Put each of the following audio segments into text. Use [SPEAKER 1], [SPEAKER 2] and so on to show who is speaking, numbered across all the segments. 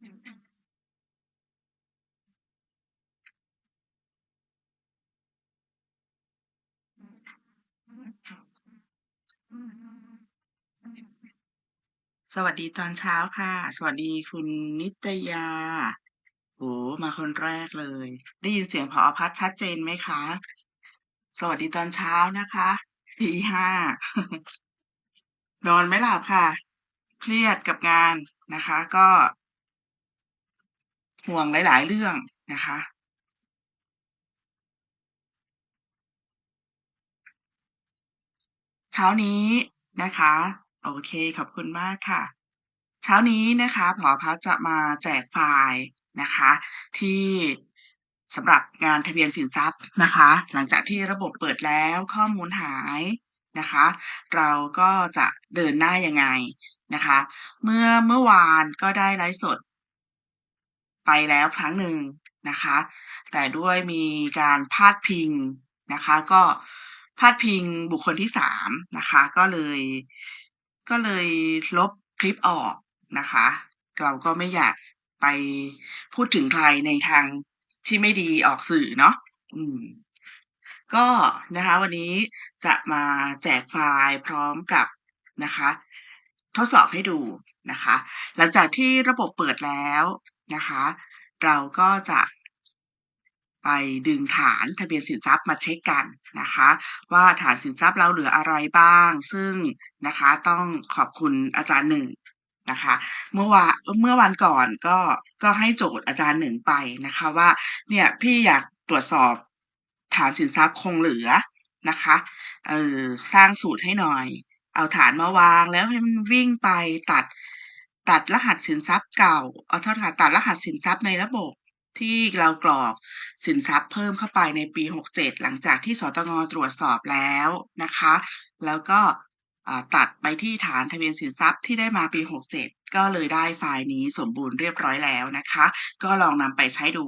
[SPEAKER 1] สวัสดีตอนเช้าค่ะ สวัสดีคุณนิตยาโอ้มาคนแรกเลย ได้ยินเสียงผอ.พัดชัดเจนไหมคะ?สวัสดีตอนเช้านะคะตี5นอนไม่หลับค่ะ เครียดกับงานนะคะ ก็ ห่วงหลาย ๆ เรื่องนะคะ เช้านี้นะคะ โอเคขอบคุณมากค่ะ เช้านี้นะคะผอ.พัดจะมาแจกไฟล์นะคะ ที่สำหรับงานทะเบียนสินทรัพย์นะคะ หลังจากที่ระบบเปิดแล้วข้อมูลหายนะคะ เราก็จะเดินหน้ายังไงนะคะ เมื่อเมื่อวานก็ได้ไลฟ์สด ไปแล้วครั้งหนึ่งนะคะ แต่ด้วยมีการพาดพิงนะคะ ก็พาดพิงบุคคลที่3นะคะ ก็เลยก็เลยลบคลิปออกนะคะ เราก็ไม่อยากไปพูดถึงใครในทางที่ไม่ดีออกสื่อเนาะอืม ก็นะคะวันนี้จะมาแจกไฟล์พร้อมกับนะคะ ทดสอบให้ดูนะคะ หลังจากที่ระบบเปิดแล้ว นะคะ เราก็จะไปดึงฐานทะเบียนสินทรัพย์มาเช็กกันนะคะ ว่าฐานสินทรัพย์เราเหลืออะไรบ้าง ซึ่งนะคะต้องขอบคุณอาจารย์หนึ่งนะคะ เมื่อวาเมื่อวันก่อนก็ก็ให้โจทย์อาจารย์หนึ่งไปนะคะว่าเนี่ยพี่อยากตรวจสอบฐานสินทรัพย์คงเหลือนะคะเออสร้างสูตรให้หน่อย เอาฐานมาวางแล้วให้มันวิ่งไปตัด ตัดรหัสสินทรัพย์เก่าขอโทษค่ะตัดรหัสสินทรัพย์ในระบบที่เรากรอกสินทรัพย์เพิ่มเข้าไปในปี 67 หลังจากที่สตง.ตรวจสอบแล้วนะคะ แล้วก็ตัดไปที่ฐานทะเบียนสินทรัพย์ที่ได้มาปี 67 ก็เลยได้ไฟล์นี้สมบูรณ์เรียบร้อยแล้วนะคะ ก็ลองนำไปใช้ดู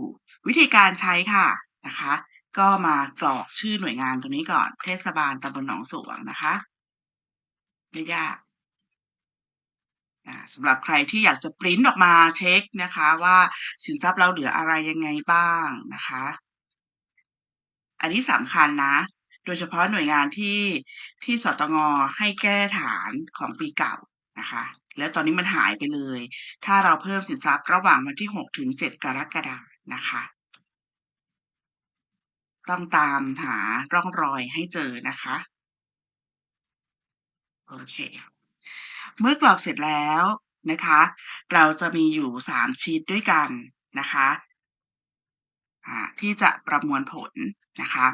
[SPEAKER 1] วิธีการใช้ค่ะนะคะ ก็มากรอกชื่อหน่วยงานตรงนี้ก่อน เทศบาลตำบลหนองสวงนะคะไม่ยาก อ่าสำหรับใครที่อยากจะพรินออกมาเช็กนะคะว่าสินทรัพย์เราเหลืออะไรยังไงบ้างนะคะ อันนี้สำคัญนะ โดยเฉพาะหน่วยงานที่ที่สตง.ให้แก้ฐานของปีเก่านะคะ แล้วตอนนี้มันหายไปเลย ถ้าเราเพิ่มสินทรัพย์ระหว่างวันที่ 6 ถึง 7 กรกฎานะคะ ต้องตามหาร่องรอยให้เจอนะคะ โอเค เมื่อกรอกเสร็จแล้วนะคะ เราจะมีอยู่ 3 ชีตด้วยกันนะคะที่จะประมวลผลนะคะ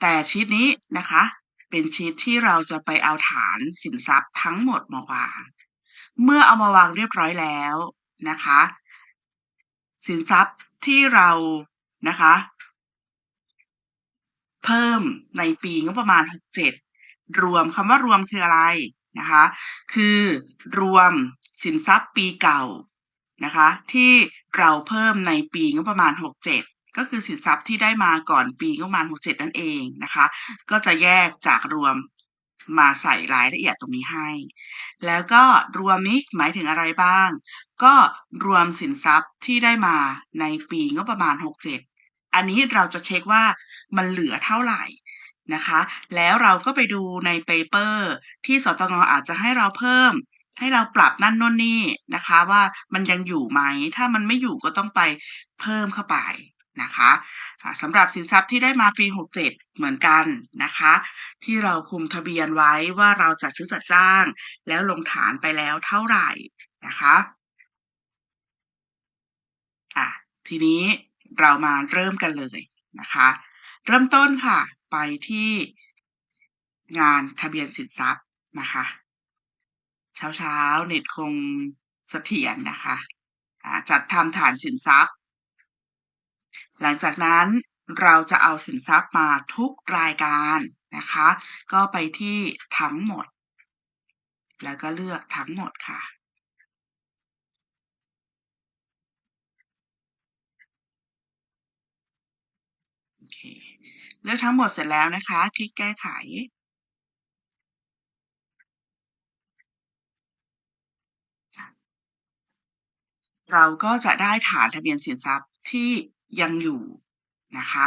[SPEAKER 1] แต่ชีตนี้นะคะ เป็นชีตที่เราจะไปเอาฐานสินทรัพย์ทั้งหมดมาวาง เมื่อเอามาวางเรียบร้อยแล้วนะคะ สินทรัพย์ที่เรานะคะ เพิ่มในปีงบประมาณ 67 รวมคำว่ารวมคืออะไร นะคะ คือรวมสินทรัพย์ปีเก่านะคะ ที่เราเพิ่มในปีงบประมาณ 67 ก็คือสินทรัพย์ที่ได้มาก่อนปีงบประมาณ 67 นั่นเองนะคะ ก็จะแยกจากรวมมาใส่รายละเอียดตรงนี้ให้ แล้วก็รวมนี้หมายถึงอะไรบ้าง ก็รวมสินทรัพย์ที่ได้มาในปีงบประมาณ 67 อันนี้เราจะเช็กว่ามันเหลือเท่าไหร่ นะคะ แล้วเราก็ไปดูในเปเปอร์ที่สตง.อาจจะให้เราเพิ่ม ให้เราปรับนั่นโน่นนี่นะคะ ว่ามันยังอยู่ไหม ถ้ามันไม่อยู่ก็ต้องไปเพิ่มเข้าไปนะคะสำหรับสินทรัพย์ที่ได้มาปี67 เหมือนกันนะคะ ที่เราคุมทะเบียนไว้ว่าเราจัดซื้อจัดจ้าง แล้วลงฐานไปแล้วเท่าไหร่นะคะอ่าทีนี้เรามาเริ่มกันเลยนะคะ เริ่มต้นค่ะไปที่งานทะเบียนสินทรัพย์นะคะ เช้าๆเน็ตคงเสถียรนะคะจัดทำฐานสินทรัพย์ หลังจากนั้นเราจะเอาสินทรัพย์มาทุกรายการนะคะ ก็ไปที่ทั้งหมด แล้วก็เลือกทั้งหมดค่ะ โอเค เลือกทั้งหมดเสร็จแล้วนะคะ คลิกแก้ไข เราก็จะได้ฐานทะเบียนสินทรัพย์ที่ยังอยู่นะคะ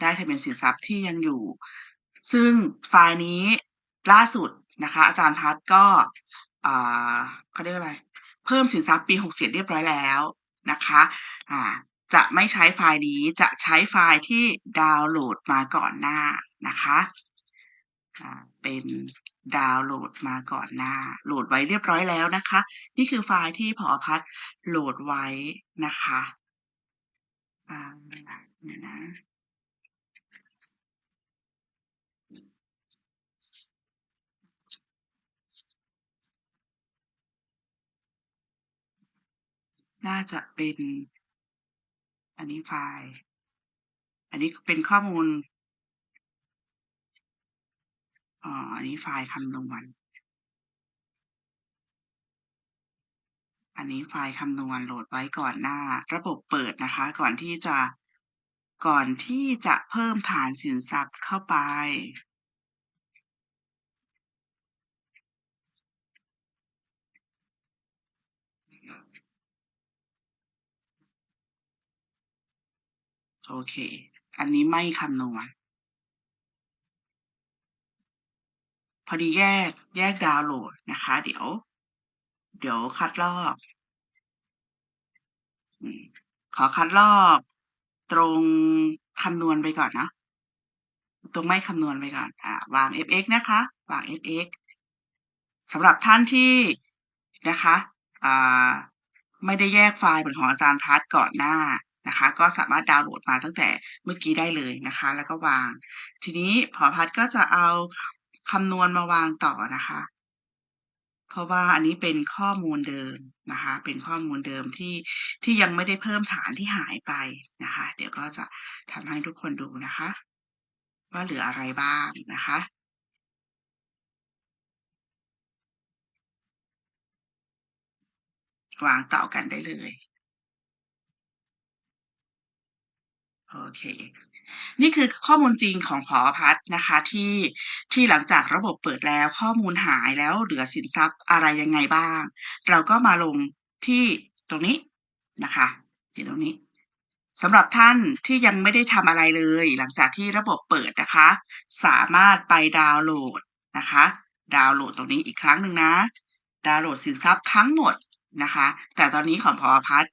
[SPEAKER 1] ได้ทะเบียนสินทรัพย์ที่ยังอยู่ ซึ่งไฟล์นี้ล่าสุดนะคะ อาจารย์พัฒก็เขาเรียกอะไร เพิ่มสินทรัพย์ปี67เรียบร้อยแล้วนะคะะ จะไม่ใช้ไฟล์นี้จะใช้ไฟล์ที่ดาวน์โหลดมาก่อนหน้านะคะเป็นดาวน์โหลดมาก่อนหน้า โหลดไว้เรียบร้อยแล้วนะคะ นี่คือไฟล์ที่พอพัดโหลดไว้นะคะเนี่ยนะน่าจะเป็น อันนี้ไฟล์ อันนี้เป็นข้อมูลอ๋ออันนี้ไฟล์คำนวณ อันนี้ไฟล์คำนวณโหลดไว้ก่อนหน้า ระบบเปิดนะคะ ก่อนที่จะก่อนที่จะเพิ่มฐานสินทรัพย์เข้าไป โอเค อันนี้ไม่คำนวณพอดีแยกแยกดาวน์โหลดนะคะ เดี๋ยว เดี๋ยวคัดลอกขอคัดลอกตรงคำนวณไปก่อนนะตรงไม่คำนวณไปก่อน อ่าวาง fx นะคะ วาง fx สำหรับท่านที่นะคะ อ่า ไม่ได้แยกไฟล์เหมือนของอาจารย์พัฒก่อนหน้า นะคะ ก็สามารถดาวน์โหลดมาตั้งแต่เมื่อกี้ได้เลยนะคะ แล้วก็วาง ทีนี้พอพัฒก็จะเอาคำนวณมาวางต่อนะคะ เพราะว่าอันนี้เป็นข้อมูลเดิมนะคะ เป็นข้อมูลเดิมที่ที่ยังไม่ได้เพิ่มฐานที่หายไปนะคะ เดี๋ยวก็จะทำให้ทุกคนดูนะคะ ว่าเหลืออะไรบ้างนะคะวางต่อกันได้เลย โอเค นี่คือข้อมูลจริงของพอพัฒนะคะที่ที่หลังจากระบบเปิดแล้วข้อมูลหายแล้วเหลือสินทรัพย์อะไรยังไงบ้าง เราก็มาลงที่ตรงนี้นะคะที่ตรงนี้สำหรับท่านที่ยังไม่ได้ทำอะไรเลย หลังจากที่ระบบเปิดนะคะ สามารถไปดาวน์โหลดนะคะ ดาวน์โหลดตรงนี้อีกครั้งหนึ่งนะ ดาวน์โหลดสินทรัพย์ทั้งหมดนะคะ แต่ตอนนี้ของพอพัฒ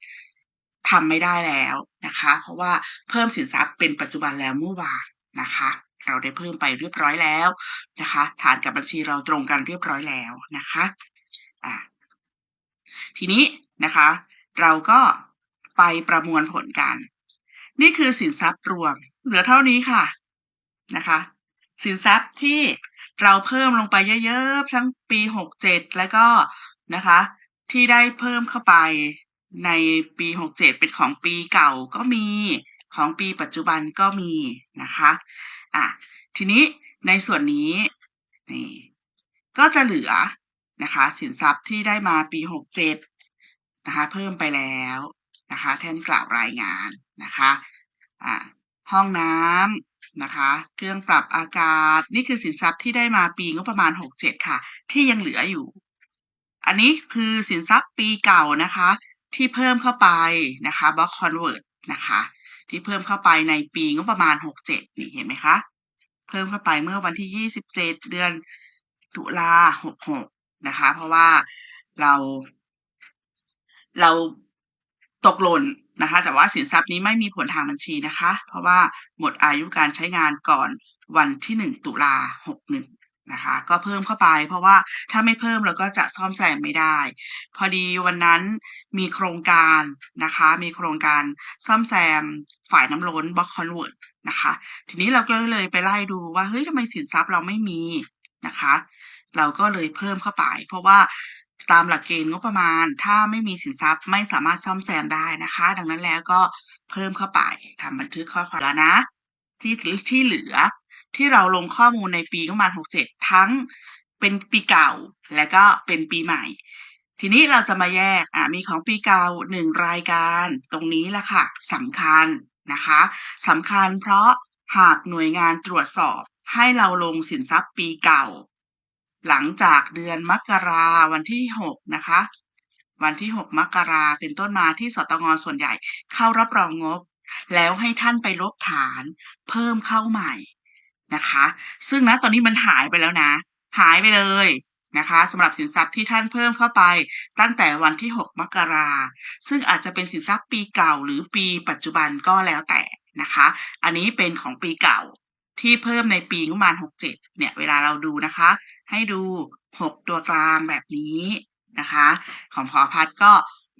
[SPEAKER 1] ทำไม่ได้แล้วนะคะ เพราะว่าเพิ่มสินทรัพย์เป็นปัจจุบันแล้วเมื่อวานนะคะเราได้เพิ่มไปเรียบร้อยแล้วนะคะ ฐานกับบัญชีเราตรงกันเรียบร้อยแล้วนะคะอ่าทีนี้นะคะ เราก็ไปประมวลผลกัน นี่คือสินทรัพย์รวม เหลือเท่านี้ค่ะนะคะ สินทรัพย์ที่เราเพิ่มลงไปเยอะๆทั้งปีหกเจ็ดแล้วก็นะคะ ที่ได้เพิ่มเข้าไป ในปี 67 เป็นของปีเก่าก็มี ของปีปัจจุบันก็มีนะคะอะทีนี้ในส่วนนี้นี่ก็จะเหลือนะคะสินทรัพย์ที่ได้มาปี 67นะคะเพิ่มไปแล้วนะคะแท่นกล่าวรายงานนะคะอะห้องน้ำนะคะเครื่องปรับอากาศนี่คือสินทรัพย์ที่ได้มาปีงบประมาณ 67 ค่ะ ที่ยังเหลืออยู่ อันนี้คือสินทรัพย์ปีเก่านะคะ ที่เพิ่มเข้าไปนะคะบล็อกคอนเวิร์ตนะคะที่เพิ่มเข้าไปในปีงบประมาณ 67 นี่เห็นไหมคะ เพิ่มเข้าไปเมื่อวันที่ 27 เดือนตุลา 66 นะคะ เพราะว่าเรา เราตกหล่นนะคะ แต่ว่าสินทรัพย์นี้ไม่มีผลทางบัญชีนะคะ เพราะว่าหมดอายุการใช้งานก่อนวันที่ 1 ตุลา 61 นะคะ ก็เพิ่มเข้าไปเพราะว่าถ้าไม่เพิ่มเราก็จะซ่อมแซมไม่ได้ พอดีวันนั้นมีโครงการนะคะ มีโครงการซ่อมแซมฝ่ายน้ำล้นบล็อกคอนเวิร์ตนะคะ ทีนี้เราก็เลยไปไล่ดูว่าเฮ้ยทำไมสินทรัพย์เราไม่มีนะคะ เราก็เลยเพิ่มเข้าไป เพราะว่าตามหลักเกณฑ์งบประมาณ ถ้าไม่มีสินทรัพย์ไม่สามารถซ่อมแซมได้นะคะ ดังนั้นแล้วก็เพิ่มเข้าไปทำบันทึกข้อความแล้วนะที่ที่เหลือ ที่เราลงข้อมูลในปีประมาณ 67 ทั้งเป็นปีเก่าและก็เป็นปีใหม่ ทีนี้เราจะมาแยกอะมีของปีเก่าหนึ่งรายการ ตรงนี้แหละค่ะสำคัญนะคะสำคัญเพราะหากหน่วยงานตรวจสอบให้เราลงสินทรัพย์ปีเก่า หลังจากเดือนมกราวันที่ 6 นะคะ วันที่ 6 มกราเป็นต้นมาที่สตงส่วนใหญ่เข้ารับรองงบ แล้วให้ท่านไปลบฐาน เพิ่มเข้าใหม่ นะคะ ซึ่งณตอนนี้มันหายไปแล้วนะ หายไปเลยนะคะสำหรับสินทรัพย์ที่ท่านเพิ่มเข้าไปตั้งแต่วันที่ 6 มกราซึ่งอาจจะเป็นสินทรัพย์ปีเก่าหรือปีปัจจุบันก็แล้วแต่นะคะ อันนี้เป็นของปีเก่าที่เพิ่มในปีงบประมาณ 67 เนี่ย เวลาเราดูนะคะ ให้ดู 6 ตัวกลางแบบนี้นะคะ ของพอพัดก็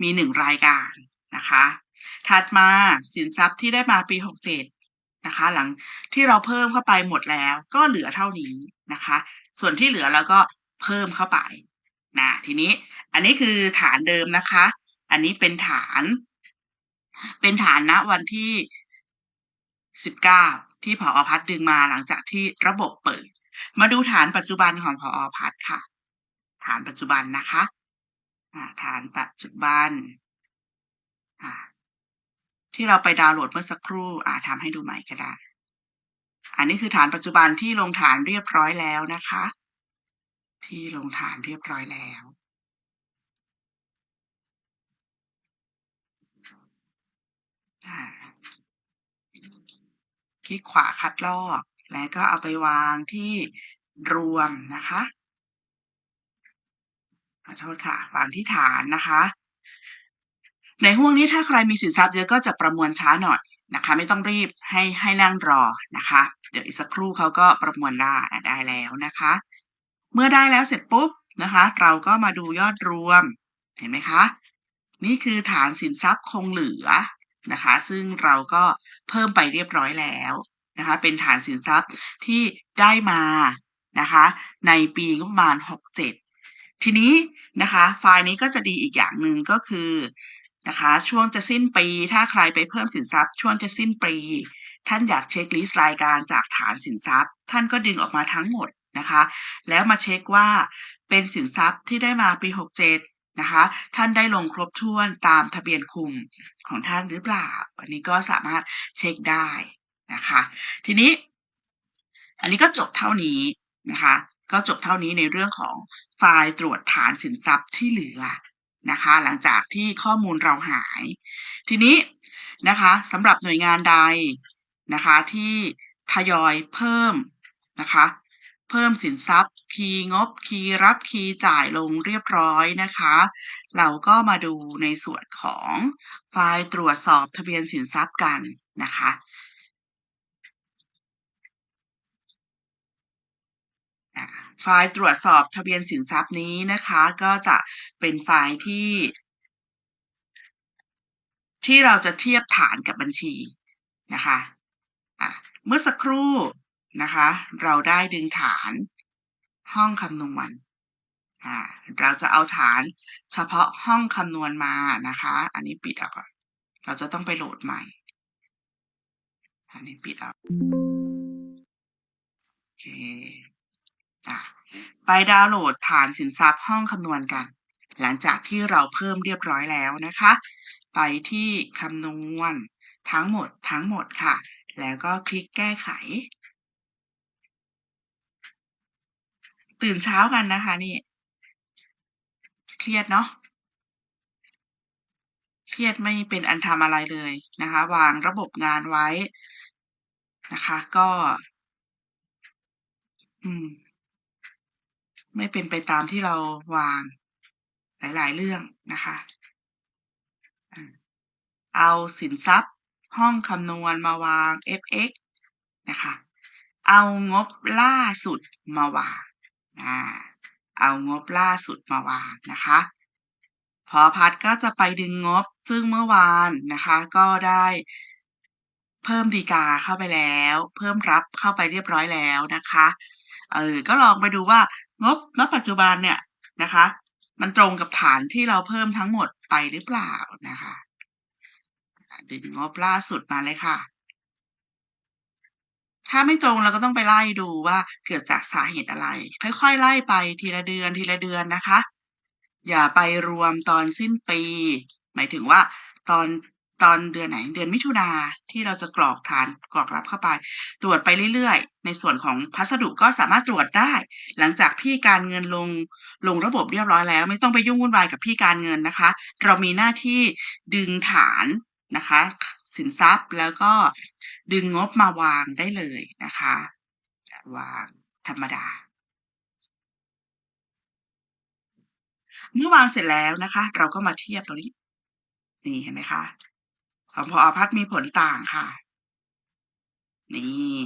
[SPEAKER 1] มี 1 รายการนะคะ ถัดมาสินทรัพย์ที่ได้มาปี 67 นะคะ หลังที่เราเพิ่มเข้าไปหมดแล้วก็เหลือเท่านี้นะคะ ส่วนที่เหลือเราก็เพิ่มเข้าไปนะทีนี้อันนี้คือฐานเดิมนะคะ อันนี้เป็นฐาน เป็นฐานณวันที่19ที่ผอพัดดึงมาหลังจากที่ระบบเปิด มาดูฐานปัจจุบันของผอพัดค่ะ ฐานปัจจุบันนะคะฐานปัจจุบัน ที่เราไปดาวน์โหลดเมื่อสักครู่อาทำให้ดูใหม่ก็ได้ อันนี้คือฐานปัจจุบันที่ลงฐานเรียบร้อยแล้วนะคะ ที่ลงฐานเรียบร้อยแล้วคลิกขวาคัดลอก แล้วก็เอาไปวางที่รวมนะคะขอโทษค่ะ วางที่ฐานนะคะ ในห่วงนี้ถ้าใครมีสินทรัพย์เยอะก็จะประมวลช้าหน่อยนะคะ ไม่ต้องรีบให้ให้นั่งรอนะคะ เดี๋ยวอีกสักครู่เขาก็ประมวลได้ได้แล้วนะคะ เมื่อได้แล้วเสร็จปุ๊บนะคะ เราก็มาดูยอดรวมเห็นไหมคะ นี่คือฐานสินทรัพย์คงเหลือนะคะ ซึ่งเราก็เพิ่มไปเรียบร้อยแล้วนะคะ เป็นฐานสินทรัพย์ที่ได้มานะคะ ในปีงบประมาณ 67 ทีนี้นะคะ ไฟล์นี้ก็จะดีอีกอย่างหนึ่งก็คือ นะคะ ช่วงจะสิ้นปี ถ้าใครไปเพิ่มสินทรัพย์ ช่วงจะสิ้นปี ท่านอยากเช็คลิสต์รายการจากฐานสินทรัพย์ ท่านก็ดึงออกมาทั้งหมดนะคะ แล้วมาเช็คว่าเป็นสินทรัพย์ที่ได้มาปี 67 นะคะ ท่านได้ลงครบถ้วนตามทะเบียนคุมของท่านหรือเปล่า อันนี้ก็สามารถเช็คได้นะคะ ทีนี้ อันนี้ก็จบเท่านี้นะคะ ก็จบเท่านี้ในเรื่องของไฟล์ตรวจฐานสินทรัพย์ที่เหลือ นะคะ หลังจากที่ข้อมูลเราหาย ทีนี้นะคะสำหรับหน่วยงานใดนะคะที่ทยอยเพิ่มนะคะเพิ่มสินทรัพย์ คีย์งบ คีย์รับ คีย์จ่ายลงเรียบร้อยนะคะ เราก็มาดูในส่วนของไฟล์ตรวจสอบทะเบียนสินทรัพย์กันนะคะ ไฟล์ตรวจสอบทะเบียนสินทรัพย์นี้นะคะ ก็จะเป็นไฟล์ที่ ที่เราจะเทียบฐานกับบัญชีนะคะะเมื่อสักครู่นะคะ เราได้ดึงฐานห้องคำนวณเราจะเอาฐานเฉพาะห้องคำนวณมานะคะ อันนี้ปิดเอก่อนเราจะต้องไปโหลดใหม่ อันนี้ปิดเอาโอเค ไปดาวน์โหลดฐานสินทรัพย์ห้องคำนวณกัน หลังจากที่เราเพิ่มเรียบร้อยแล้วนะคะ ไปที่คำนวณ ทั้งหมดทั้งหมดค่ะ แล้วก็คลิกแก้ไข ตื่นเช้ากันนะคะนี่ เครียดเนาะเครียดไม่เป็นอันทำอะไรเลยนะคะ วางระบบงานไว้นะคะ ก็ อืม ไม่เป็นไปตามที่เราวางหลาย ๆ เรื่องนะคะ เอาสินทรัพย์ห้องคำนวณมาวาง fx นะคะ เอางบล่าสุดมาวางนะเอางบล่าสุดมาวางนะคะ พอพัดก็จะไปดึงงบ ซึ่งเมื่อวานนะคะ ก็ได้เพิ่มดีกาเข้าไปแล้ว เพิ่มรับเข้าไปเรียบร้อยแล้วนะคะ เออ ก็ลองไปดูว่า งบณปัจจุบันเนี่ยนะคะ มันตรงกับฐานที่เราเพิ่มทั้งหมดไปหรือเปล่านะคะดึงงบล่าสุดมาเลยค่ะ ถ้าไม่ตรงเราก็ต้องไปไล่ดูว่าเกิดจากสาเหตุอะไร ค่อยๆ ไล่ไปทีละเดือนทีละเดือนนะคะ อย่าไปรวมตอนสิ้นปี หมายถึงว่าตอน ตอนเดือนไหนเดือนมิถุนาที่เราจะกรอกฐานกรอกรับเข้าไป ตรวจไปเรื่อยๆ ในส่วนของพัสดุก็สามารถตรวจได้ หลังจากพี่การเงินลงลงระบบเรียบร้อยแล้ว ไม่ต้องไปยุ่งวุ่นวายกับพี่การเงินนะคะ เรามีหน้าที่ดึงฐานนะคะ สินทรัพย์แล้วก็ดึงงบมาวางได้เลยนะคะ วางธรรมดาเมื่อวางเสร็จแล้วนะคะ เราก็มาเทียบตรงนี้ นี่เห็นไหมคะ ของพอพัฒมีผลต่างค่ะ นี่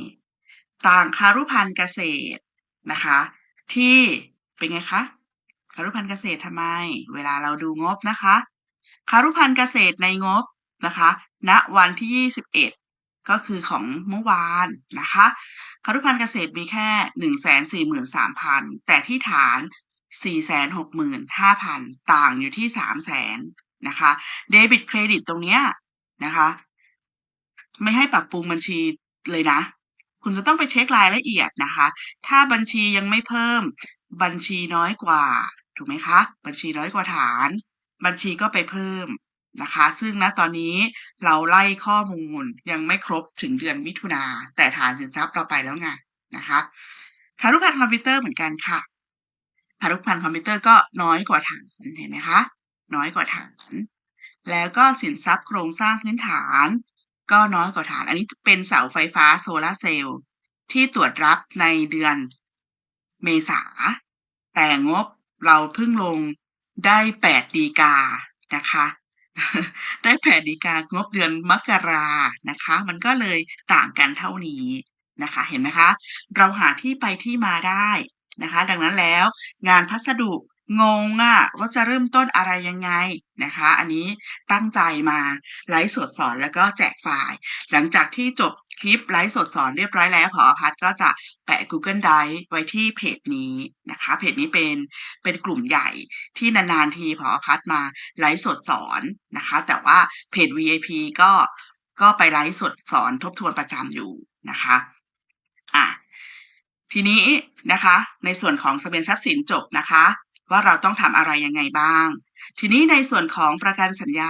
[SPEAKER 1] ต่างคารุพันธ์เกษตรนะคะ ที่เป็นไงคะคารุพันธ์เกษตรทำไม เวลาเราดูงบนะคะคารุพันธ์เกษตรในงบนะคะณวันที่ 21 ก็คือของเมื่อวานนะคะคารุพันธ์เกษตรมีแค่ 143,000 แต่ที่ฐาน 465,000 ต่างอยู่ที่ 300,000นะคะ เดบิตเครดิตตรงเนี้ย นะคะ ไม่ให้ปรับปรุงบัญชีเลยนะ คุณจะต้องไปเช็ครายละเอียดนะคะ ถ้าบัญชียังไม่เพิ่ม บัญชีน้อยกว่า ถูกไหมคะ บัญชีน้อยกว่าฐาน บัญชีก็ไปเพิ่มนะคะ ซึ่งณตอนนี้เราไล่ข้อมูลยังไม่ครบถึงเดือนมิถุนาแต่ฐานสินทรัพย์เราไปแล้วไงนะคะคารุพันธ์คอมพิวเตอร์เหมือนกันค่ะคารุพันธ์คอมพิวเตอร์ก็น้อยกว่าฐานเห็นไหมคะ น้อยกว่าฐาน แล้วก็สินทรัพย์โครงสร้างพื้นฐาน ก็น้อยกว่าฐาน อันนี้เป็นเสาไฟฟ้าโซลาเซลล์ที่ตรวจรับในเดือนเมษา แต่งบเราเพิ่งลงได้แปดดีกานะคะ ได้แปดดีกางบเดือนมกรานะคะ มันก็เลยต่างกันเท่านี้นะคะ เห็นไหมคะ เราหาที่ไปที่มาได้นะคะ ดังนั้นแล้วงานพัสดุ งงอะว่าจะเริ่มต้นอะไรยังไงนะคะ อันนี้ตั้งใจมาไลฟ์สดสอนแล้วก็แจกไฟล์ หลังจากที่จบคลิปไลฟ์สดสอนเรียบร้อยแล้วพอพัดก็จะแปะ Google Drive ไว้ที่เพจนี้นะคะ เพจนี้เป็นเป็นกลุ่มใหญ่ที่นานๆทีพอพัดมาไลฟ์สดสอนนะคะ แต่ว่าเพจ VIP ก็ก็ไปไลฟ์สดสอนทบทวนประจำอยู่นะคะอะทีนี้นะคะในส่วนของทะเบียนทรัพย์สินจบนะคะ ว่าเราต้องทำอะไรยังไงบ้าง ทีนี้ในส่วนของประกันสัญญา